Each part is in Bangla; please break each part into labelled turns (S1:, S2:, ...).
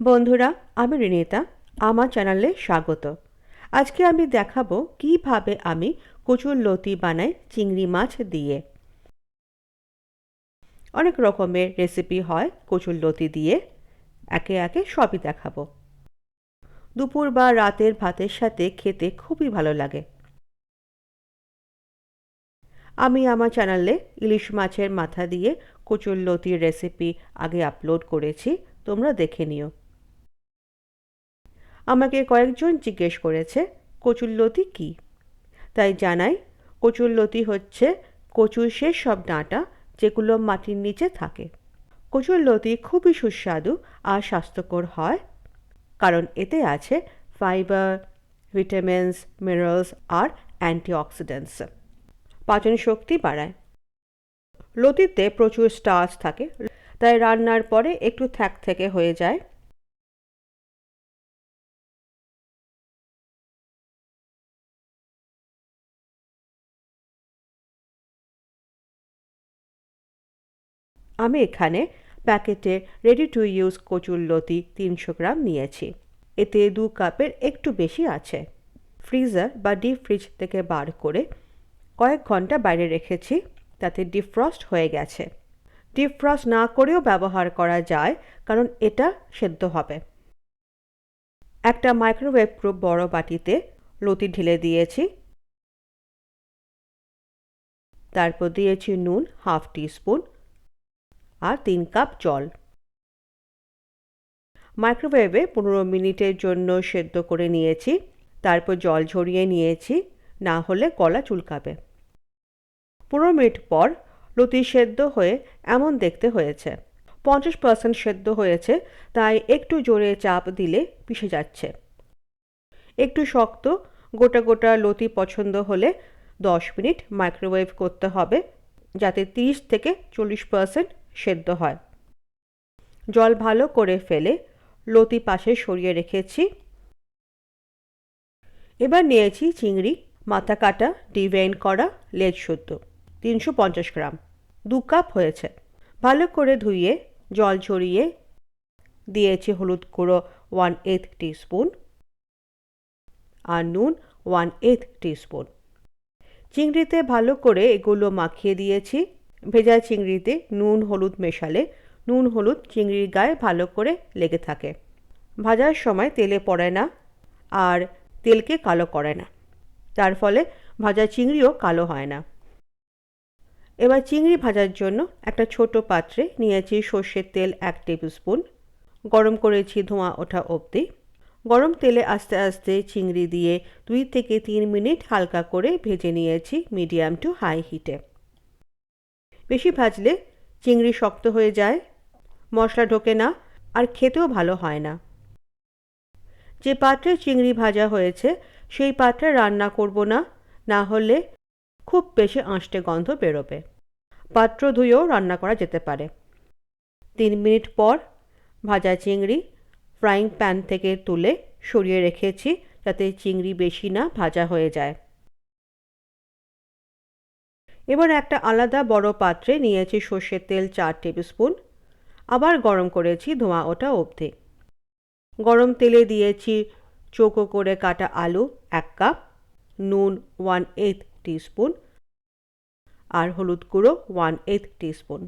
S1: বন্ধুরা, আমি রিনিতা। আমার চ্যানেলে স্বাগত। আজকে আমি দেখাবো কীভাবে আমি কচুর লতি বানাই চিংড়ি মাছ দিয়ে। অনেক রকমের রেসিপি হয় কচুর লতি দিয়ে। একে একে সবই দেখাবো। দুপুর বা রাতের ভাতের সাথে খেতে খুবই ভালো লাগে। আমি আমার চ্যানেলে ইলিশ মাছের মাথা দিয়ে কচুর লতির রেসিপি আগে আপলোড করেছি, তোমরা দেখে নিও। আমাকে কয়েকজন জিজ্ঞেস করেছে কচুরলতি কী? তাই জানাই কচুরলতি হচ্ছে কচুর শেষ সব ডাঁটা যেগুলো মাটির নিচে থাকে। কচুরলতি খুবই সুস্বাদু আর স্বাস্থ্যকর হয়, কারণ এতে আছে ফাইবার ভিটামিনস মিনারেলস আর অ্যান্টিঅক্সিডেন্টস পাচন শক্তি বাড়ায়। লতিতে প্রচুর স্টার্চ থাকে, তাই রান্নার পরে একটু থ্যাক থেকে হয়ে যায়। আমি এখানে প্যাকেটে রেডি টু ইউজ কচুর লতি তিনশো গ্রাম নিয়েছি। এতে দু কাপের একটু বেশি আছে। ফ্রিজার বা ডিপ ফ্রিজ থেকে বার করে কয়েক ঘণ্টা বাইরে রেখেছি, তাতে ডিফ্রস্ট হয়ে গেছে। ডিফ্রস্ট না করেও ব্যবহার করা যায়, কারণ এটা সেদ্ধ হবে। একটা মাইক্রোওয়েভ প্রুফ বড় বাটিতে লতি ঢেলে দিয়েছি। তারপর দিয়েছি নুন হাফ টিস্পুন আর তিন কাপ জল। মাইক্রোওয়েভে পনেরো মিনিটের জন্য সেদ্ধ করে নিয়েছি। তারপর জল ঝরিয়ে নিয়েছি, না হলে কলা চুলকাবে। পনেরো মিনিট পর লতি সেদ্ধ হয়ে এমন দেখতে হয়েছে। পঞ্চাশ পার্সেন্ট সেদ্ধ হয়েছে, তাই একটু জোরে চাপ দিলে পিষে যাচ্ছে। একটু শক্ত, গোটা গোটা লতি পছন্দ হলে দশ মিনিট মাইক্রোওয়েভ করতে হবে, যাতে তিরিশ থেকে চল্লিশ পার্সেন্ট সেদ্ধ হয়। জল ভালো করে ফেলে লতি পাশে সরিয়ে রেখেছি। এবার নিয়েছি চিংড়ি, মাথা কাটা ডিভেন করা লেজ শুদ্ধ, তিনশো পঞ্চাশ গ্রাম। দু কাপ হয়েছে। ভালো করে ধুইয়ে জল ঝরিয়ে দিয়েছি হলুদ গুঁড়ো ওয়ান এইথ টিস্পুন আর নুন ওয়ান এইথ টিস্পুন। চিংড়িতে ভালো করে এগুলো মাখিয়ে দিয়েছি। ভেজা চিংড়িতে নুন, হলুদ মেশালে নুন, হলুদ চিংড়ির গায়ে ভালো করে লেগে থাকে। ভাজার সময় তেলে পড়ে না আর তেলকে কালো করে না। তার ফলে ভাজা চিংড়িও কালো হয় না। এবার চিংড়ি ভাজার জন্য একটা ছোট পাত্রে নিয়েছি সর্ষের তেল এক টেবিল স্পুন গরম করেছি ধোঁয়া ওঠা অবধি। গরম তেলে আস্তে আস্তে চিংড়ি দিয়ে দুই থেকে তিন মিনিট হালকা করে ভেজে নিয়েছি মিডিয়াম টু হাই হিটে। বেশি ভাজলে চিংড়ি শক্ত হয়ে যায়, মশলা ঢোকে না, আর খেতেও ভালো হয় না। যে পাত্রে চিংড়ি ভাজা হয়েছে, সেই পাত্রে রান্না করব না না হলে খুব বেশি আঁশটে গন্ধ বেরোবে। পাত্র ধুয়েও রান্না করা যেতে পারে। তিন মিনিট পর ভাজা চিংড়ি ফ্রাইং প্যান থেকে তুলে সরিয়ে রেখেছি, যাতে চিংড়ি বেশি না ভাজা হয়ে যায়। এবার একটা আলাদা বড় পাত্রে নিয়েছি সর্ষের তেল চার টেবিল স্পুন আবার গরম করেছি ধোঁয়া ওটা অবধি। গরম তেলে দিয়েছি চোখো করে কাটা আলু এক কাপ, নুন ওয়ান এইথ টিস্পুন আর হলুদ গুঁড়ো one eighth teaspoon.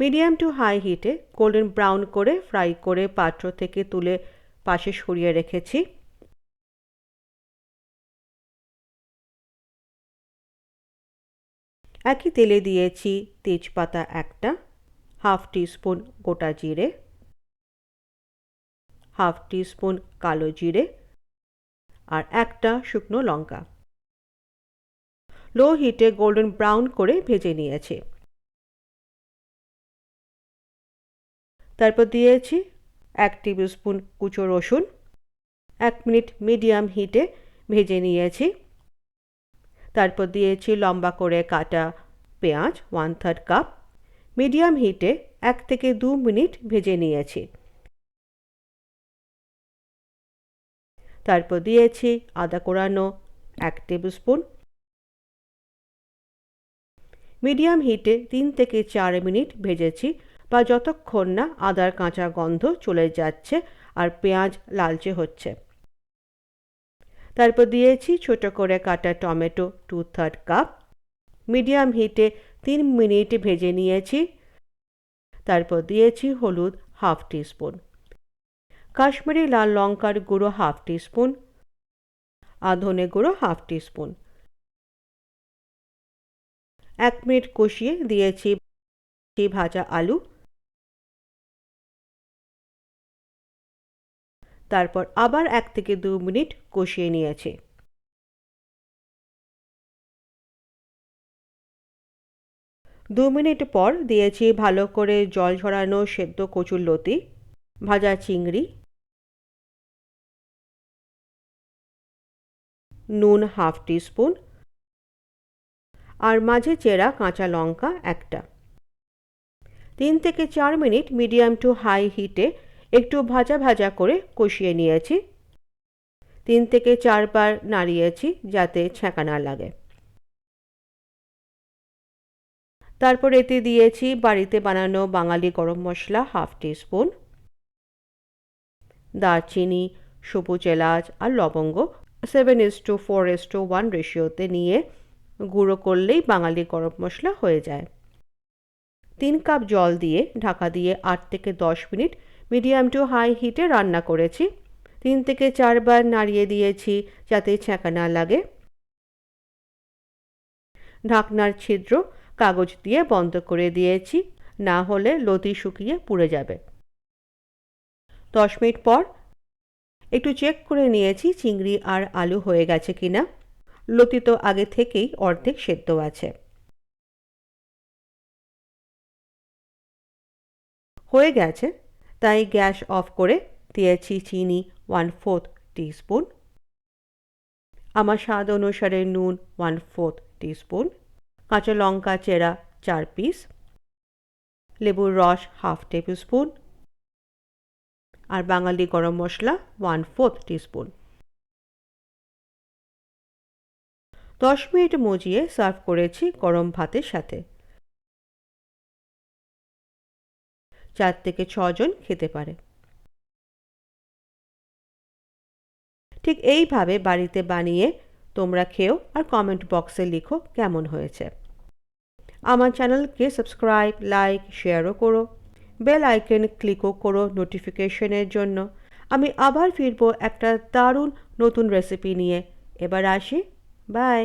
S1: Medium to high হিটে গোল্ডেন ব্রাউন করে ফ্রাই করে পাত্র থেকে তুলে পাশে সরিয়ে রেখেছি। একই তেলে দিয়েছি তেজপাতা একটা, হাফ টিস্পুন গোটা জিরে, হাফ টিস্পুন কালো জিরে আর একটা শুকনো লঙ্কা। লো হিটে গোল্ডেন ব্রাউন করে ভেজে নিয়েছি। তারপর দিয়েছি এক টেবিল স্পুন কুচো রসুন, এক মিনিট মিডিয়াম হিটে ভেজে নিয়েছি। তারপর দিয়েছি লম্বা করে কাটা পেঁয়াজ ওয়ান থার্ড কাপ মিডিয়াম হিটে এক থেকে দু মিনিট ভেজে নিয়েছি। তারপর দিয়েছি আদা কোরানো এক টেবিল স্পুন মিডিয়াম হিটে তিন থেকে চার মিনিট ভেজেছি বা যতক্ষণ না আদার কাঁচা গন্ধ চলে যাচ্ছে আর পেঁয়াজ লালচে হচ্ছে। তারপর দিয়েছি ছোট করে কাটা tomato two third cup medium হিটে তিন মিনিট ভেজে নিয়েছি। তারপর দিয়েছি হলুদ হাফ টিস্পুন কাশ্মীরি লাল লঙ্কার গুঁড়ো হাফ টিস্পুন আর ধনে গুঁড়ো হাফ টিস্পুন এক মিনিট কষিয়ে দিয়েছি ভাজা আলু। তারপর আবার এক থেকে দু মিনিট কষিয়ে নিয়েছি। দু মিনিট পর দিয়েছি ভালো করে জল ঝরানো সেদ্ধ কচুর লতি, ভাজা চিংড়ি, নুন হাফ টিস্পুন, আর মাঝে চেরা কাঁচা লঙ্কা একটা। তিন থেকে চার মিনিট মিডিয়াম টু হাই হিটে একটু ভাজা ভাজা করে কষিয়ে নিয়েছি। তিন থেকে চারবার নাড়িয়েছি যাতে ছ্যাঁকা না লাগে। তারপর এতে দিয়েছি বাড়িতে বানানো বাঙালি গরম মশলা হাফ টিস্পুন, দারচিনি, সবুজ এলাচ আর লবঙ্গ। Seven is to four is to one রেশিওতে নিয়ে গুঁড়ো করলেই বাঙালি গরম মশলা হয়ে যায়। তিন কাপ জল দিয়ে ঢাকা দিয়ে আট থেকে দশ মিনিট মিডিয়াম টু হাই হিটে রান্না করেছি। তিন থেকে চারবার নাড়িয়ে দিয়েছি যাতে ছ্যাঁকা না লাগে। ঢাকনার ছিদ্র কাগজ দিয়ে বন্ধ করে দিয়েছি, না হলে লতি শুকিয়ে পুড়ে যাবে। দশ মিনিট পর একটু চেক করে নিয়েছি চিংড়ি আর আলু হয়ে গেছে কিনা লতি তো আগে থেকেই অর্ধেক সেদ্ধ আছে। হয়ে গেছে। তাই গ্যাস অফ করে দিয়েছি চিনি ওয়ান ফোর্থ টিস্পুন আমার স্বাদ অনুসারে নুন ওয়ান ফোর্থ টিস্পুন কাঁচা লঙ্কা চেরা চার পিস লেবুর রস হাফ টেবিল স্পুন আর Bengali garam masala one fourth teaspoon দশ মিনিট মজিয়ে সার্ভ করেছি গরম ভাতের সাথে। চার থেকে ছজন খেতে পারে। ঠিক এইভাবে বাড়িতে বানিয়ে তোমরা খেও আর কমেন্ট বক্সে লিখো কেমন হয়েছে। আমার চ্যানেলকে সাবস্ক্রাইব লাইক শেয়ারও করো। বেল আইকন ক্লিকও করো নোটিফিকেশনের জন্য। আমি আবার ফিরবো একটা দারুণ নতুন রেসিপি নিয়ে। এবার আসি। বাই